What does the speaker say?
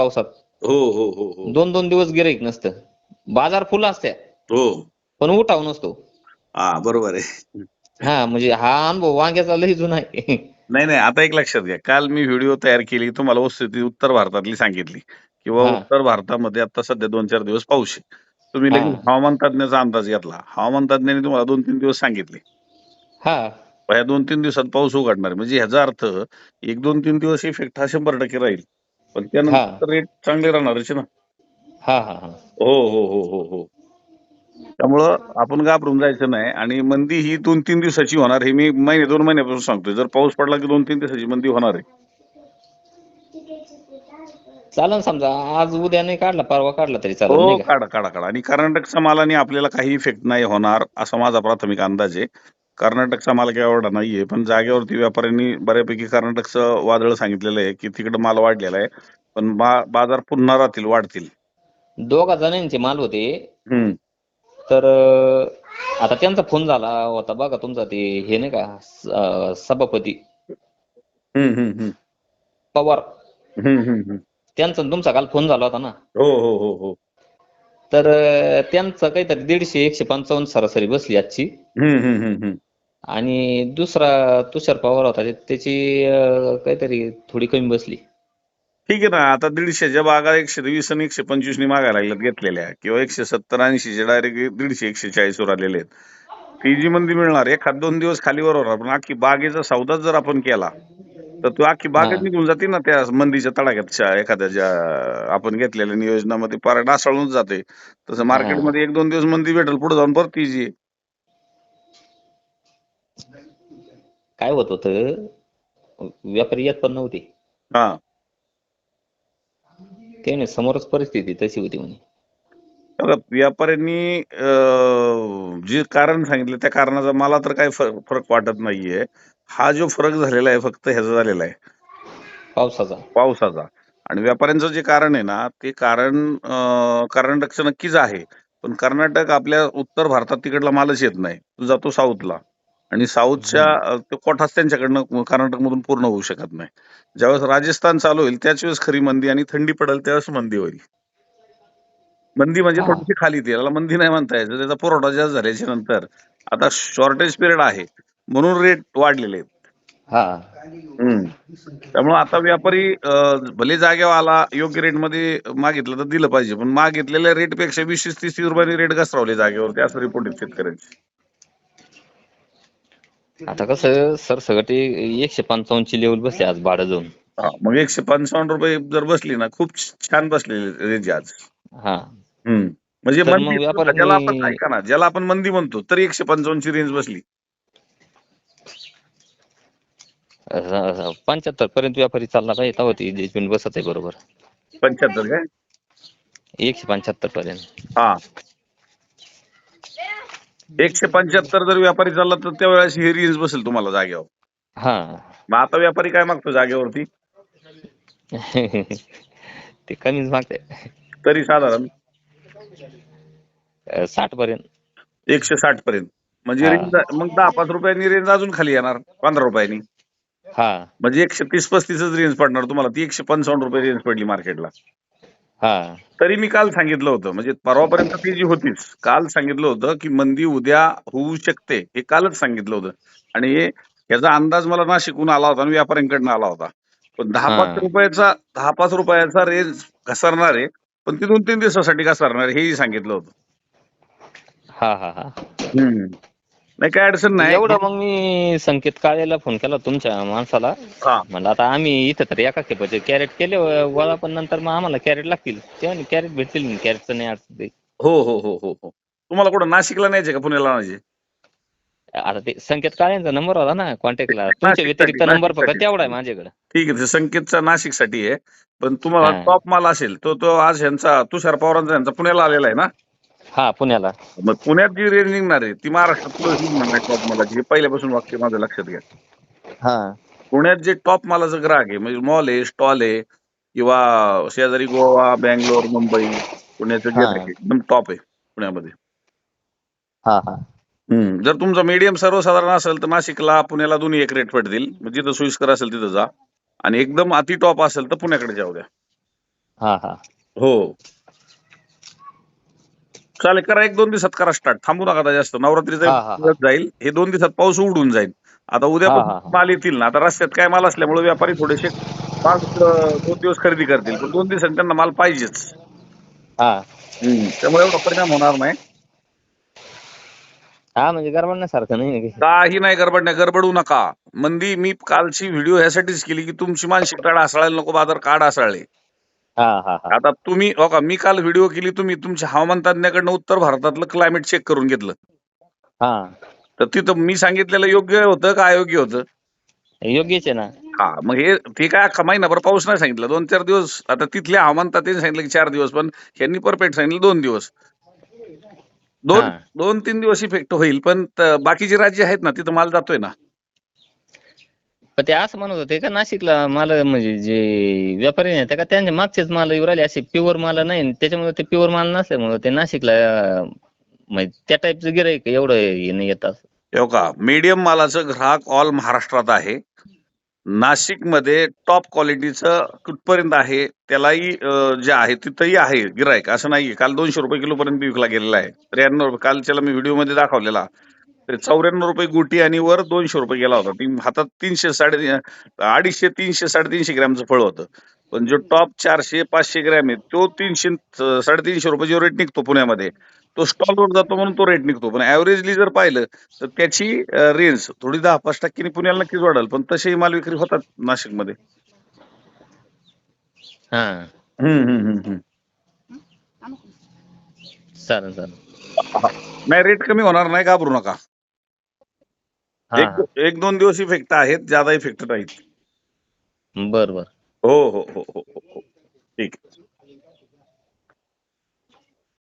पावसात. हो हो हो हो. दोन दोन दिवस गिराईक नसतं. बाजार फुल असत्या. हो. पण उठाव नसतो. हा बरोबर आहे. हा म्हणजे हा अनुभव वांग्याचा लई जुना आहे. नाही नाही आता एक लक्षात घ्या. काल मी व्हिडिओ तयार केली तुम्हाला वस्तुस्थिती उत्तर भारतातली सांगितली. किंवा हा. उत्तर भारतामध्ये आता सध्या दोन चार दिवस पाऊस आहे. तुम्ही लगेच हा. हवामान तज्ञाचा अंदाज घेतला. हवामान तज्ञांनी तुम्हाला दोन तीन दिवस सांगितले. हा. ह्या दोन तीन दिवसात पाऊस उघडणार आहे. म्हणजे ह्याचा अर्थ एक दोन तीन दिवस इफेक्ट हा शंभर टक्के राहील. पण. त्यानंतर रेट चांगले राहणारच आहे ना. हा हा हा. हो हो हो हो हो. त्यामुळं आपण घाबरून जायचं नाही आणि मंदी ही दोन तीन दिवसाची होणार हे मी महिने दोन महिन्यापासून सांगतोय. जर पाऊस पडला की दोन तीन दिवसाची मंदी होणार आहे. चालन समजा आज उद्या नाही काढला परवा काढला तरी चालेल हो नाही का? काढा काढा काढा. आणि कर्नाटकचा मालाने आपल्याला काही इफेक्ट नाही होणार असा माझा प्राथमिक अंदाज आहे. कर्नाटकचा माल काही एवढा नाहीये पण जागेवरती व्यापाऱ्यांनी बऱ्यापैकी कर्नाटकचं वादळ सांगितलेलं आहे की तिकडे माल वाढलेला आहे पण बा- बाजार पुन्हा राहतील वाढतील. दोघा जणांचे माल होते. हम्म. तर अं, आता त्यांचा फोन झाला होता बघा तुमचा ते हे नाही का स- अं, सभापती. हम्म हम्म हम्म. पवार. हम्म हम्म हम्म. त्यांचा आणि तुमचा काल फोन झाला होता ना? हो हो हो हो. तर अं, त्यांचं काहीतरी दीडशे एकशे पंचावन्न सरासरी बसली आजची. हम्म हम्म हम्म हम्म. आणि दुसरा तुषार पवार होता ते- त्याची अं, काहीतरी थोडी कमी बसली. ठीक आहे ना आता दीडशेच्या बागा एकशे वीस आणि एकशे पंचवीस नि मागायला लागल्यात घेतलेल्या किंवा एकशे सत्तर ऐंशीचे डायरेक्ट दीडशे एकशे चाळीस वर आलेले आहेत. ती जी मंदी मिळणार एखाद दोन दिवस खालीवर होणार पण अख्खी बागेचा सौदाच जर आपण केला तर तो अख्खी बागच हा. निघून जाते ना त्या मंदीच्या तडाख्यात एखाद्या ज्या आपण घेतलेल्या नियोजनामध्ये पार डासाळूनच जाते तसं मार्केटमध्ये एक दोन दिवस मंदी भेटेल पुढे जाऊन परत ती जी काय होत होतं? व्यापारी येत पण नव्हते. हा. ते म्हणे समोरच परिस्थिती तशी होती म्हणे. व्यापाऱ्यांनी जे कारण सांगितलं त्या कारणाचा मला तर काही फरक वाटत नाहीये. हा जो फरक झालेला आहे फक्त ह्याचा झालेला आहे. पावसाचा. पावसाचा. आणि व्यापाऱ्यांचं जे कारण आहे ना ते कारण कर्नाटकचं नक्कीच आहे. पण कर्नाटक आपल्या उत्तर भारतात तिकडला मालच येत नाही. तो जातो साऊथला. आणि साऊथच्या कोठाच त्यांच्याकडनं कर्नाटकमधून पूर्ण होऊ शकत नाही. ज्यावेळेस राजस्थान चालू होईल त्याच वेळेस खरी मंदी आणि थंडी पडेल त्यावेळेस मंदी होईल. मंदी म्हणजे. थोडीशी खाली येते याला मंदी नाही म्हणता यायचं. त्याचा पुरवठा जास्त झाल्याच्यानंतर आता शॉर्टेज पिरियड आहे म्हणून रेट वाढलेले आहेत. हा. त्यामुळे आता व्यापारी भले जागेवर आला योग्य रेटमध्ये मागितलं तर दिलं पाहिजे पण मागितलेल्या रेटपेक्षा वीस तीस तीस रुपयांनी रेट घसरवले जागेवरती असं रिपोर्ट शेतकऱ्यांचे. आता कसं सर सगळं एकशे पंचावन्न ची लेवल बसली आज भाडं जाऊन हा, मग एकशे पंचावन्न रुपये जर बसली ना खूप छान बसलेली रेंज आज. हा. हम्म. म्हणजे तर मग मंदी व्यापाऱ्यांनी- ज्याला आपण ऐका ना ज्याला आपण मंदी म्हणतो तरी एकशे पंचावन्न ची रेंज बसली पंच्याहत्तर पर्यंत व्यापारी चालला पाहिजे तेव्हा ती जजमेंट बसत आहे बरोबर. पंच्याहत्तर काय? एकशे पंच्याहत्तर पर्यंत. हा. एकशे पंच्याहत्तर जर व्यापारी चालला तर त्यावेळेस ही रेंज बसेल तुम्हाला जागेवर. हा. मग आता व्यापारी काय मागतो जागेवरती? ते कमीच मागते. तरी साधारण? साठ पर्यंत एकशे साठ पर्यंत म्हणजे हा. रेंज मग दहा पाच रुपयांनी रेंज अजून खाली येणार पंधरा रुपयांनी. हा. म्हणजे एकशे तीस पस्तीसच रेंज पडणार तुम्हाला. ती एकशे पंचावन्न रुपये रेंज पडली मार्केटला तरी मी काल सांगितलं होतं म्हणजे परवापर्यंत ती जी होतीच काल सांगितलं होतं की मंदी उद्या होऊ शकते हे कालच सांगितलं होतं. आणि याचा अंदाज मला ना शिकून आला होता आणि व्यापाऱ्यांकडनं आला होता. पण दहा. पाच रुपयाचा दहा पाच रुपयाचा रेंज घसरणार आहे पण ती दोन तीन दिवसासाठी घसरणार आहे हेही सांगितलं होतं. हा हा हा. नाही काय अडचण नाही. एवढं मग मी संकेत काळेला फोन केला तुमच्या माणसाला. हा. म्हणलं आता आम्ही इथं तर एका खेपाचे कॅरेट केले वळा पण नंतर मग आम्हाला कॅरेट लागतील. तेव्हा कॅरेट भेटतील कॅरेटचं नाही अडचण ते. हो हो हो हो हो. तुम्हाला कुठं नाशिकला न्यायचे का पुण्याला न्यायचे आता ते संकेत काळेंचा नंबर होता ना कॉन्टॅक्टला तुमच्या नाशिकसाठी, व्यतिरिक्त नंबर फक्त नाशिकसाठी. तेवढा आहे माझ्याकडे. ठीक आहे ते संकेतचा नाशिकसाठी आहे. पण तुम्हाला हा. टॉप माल असेल तो तो आज यांचा तुषार पवारांचा यांचा पुण्याला आलेला आहे ना? हा पुण्याला. मग पुण्यात जी रेंज निघणार आहे ती महाराष्ट्रात निघणार नाही टॉप मालाची हे पहिल्यापासून वाक्य माझं लक्षात घ्या. हा. पुण्यात जे टॉप मालाचं ग्राहक आहे म्हणजे मॉल आहे स्टॉल आहे किंवा शेजारी गोवा बँगलोर मुंबई पुण्याचं जे हा. आहे एकदम टॉप आहे पुण्यामध्ये. हा हा. हम्म. जर तुमचा मीडियम सर्वसाधारण असेल तर नाशिकला पुण्याला दोन्ही एक रेट पडतील. मग जिथं सोयीस्कर असेल तिथं जा. आणि एकदम अति टॉप असेल तर पुण्याकडे जाऊ द्या. हा हा. हो. चालेल करा एक दोन दिवसात करा स्टार्ट थांबू नका आता जास्त. हा, हा, नवरात्रीचा हा. दिवस जाईल हे दोन दिवसात पाऊस उडून जाईल. आता उद्या हा, हा, हा. माल येतील ना. आता रस्त्यात काय माल असल्यामुळे व्यापारी थोडेसे पाच अं, दोन दिवस खरेदी करतील. पण दोन दिवसांनी त्यांना माल पाहिजेच. हा. त्यामुळे एवढा परिणाम होणार नाही. हा म्हणजे गरबडण्यासारखं नाही काही. नाही गडबड नाही गडबडू नका. मंदी मी कालची व्हिडिओ ह्यासाठीच केली की तुमची मानसिकता ढासळायला नको बाजार का ढासळले हा हा हा. आता तुम्ही हो का मी काल व्हिडिओ केली तुम्ही तुमच्या हवामान तज्ञाकडनं उत्तर भारतातलं क्लायमेट चेक करून घेतलं. हा. तर तिथं मी सांगितलेलं योग्य होतं का अयोग्य होतं? योग्यच आहे ना. हा मग हे ते काय अख्खा महिनाभर पाऊस नाही सांगितलं. दोन चार दिवस आता तिथले हवामान त्यांनी सांगितलं की चार दिवस पण यांनी परफेक्ट सांगितलं दोन दिवस. दोन हा. दोन तीन दिवस इफेक्ट होईल पण त- बाकीचे राज्य आहेत ना तिथं माल जातोय ना. पण ते असं म्हणत होते का नाशिकला माल म्हणजे जे व्यापारी नाही त्या का त्यांच्या मागचेच माल येऊ राहिले असे प्युअर माल नाही. त्याच्यामुळे ते प्युअर माल नसल्यामुळे ते नाशिकला अं, म्हणजे त्या टाईपचं गिराईक एवढं हे नाही येत असं. हो का मीडियम मालाचं ग्राहक ऑल महाराष्ट्रात आहे. नाशिकमध्ये टॉप क्वालिटीचं कुठपर्यंत आहे त्यालाही अं, जे आहे तिथंही आहे गिरायक असं नाहीये. काल दोनशे रुपये किलो पर्यंत विकला गेलेला आहे. त्र्याण्णव रुपये काल त्याला मी व्हिडिओमध्ये दाखवलेला. तर चौऱ्याण्णव रुपये गुटी आणि वर दोनशे रुपये गेला होता. ती हातात तीनशे साडे अडीचशे तीनशे साडेतीनशे ग्रॅमचं फळ होतं. पण जो टॉप चारशे पाचशे ग्रॅम आहे तो तीनशे साडेतीनशे रुपये जो रेट निघतो पुण्यामध्ये. तो स्टॉलवर जातो म्हणून तो रेट निघतो. पण ऍव्हरेजली जर पाहिलं तर त्याची रेंज थोडी दहा पाच टक्क्यांनी पुण्याला नक्कीच वाढेल. पण तसेही माल विक्री होतात नाशिकमध्ये. हा. हम्म, हम्म, हम्म, हम्म. चालेल चालेल. नाही रेट कमी होणार नाही घाबरू नका. हा. एक एक दोन दिवस इफेक्ट आहेत ज्यादा इफेक्ट नाहीत बर बर. हो हो हो हो हो हो. ठीक आहे.